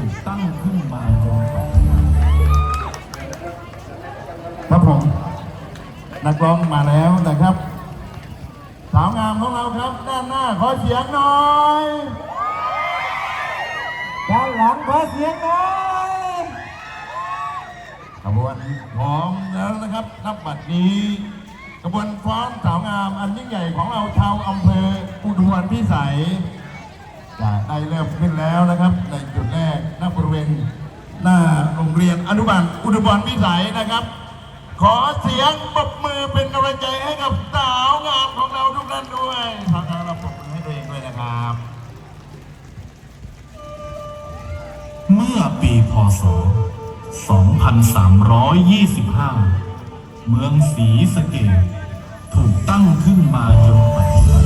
ถูกตั้งขึ้นมาจนปัจจุบันครับผมนักร้องมาแล้วนะครับ สาวงามของเราครับด้านหน้าขอเสียงหน่อยด้านหลังขอเสียงหน่อยขบวนพร้อมแล้วนะครับนับบัดนี้ขบวนฟ้อนสาวงามอันยิ่งใหญ่ของเราชาวอำเภออุดรพิสัยจะ ได้เริ่มขึ้นแล้วนะครับในจุดแรกหน้าบริเวณหน้าโรงเรียนอนุบาลอุดรพิสัยนะครับ ขอเสียงปรบมือเป็นกำลังใจให้กับสาวงามของเราทุกท่านด้วยทางเราปรบมือให้ตัวเองด้วยนะครับ เมื่อปีพศ 2325 เมืองศรีสะเกดถูกตั้งขึ้นมาจนปัจจุบัน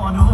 on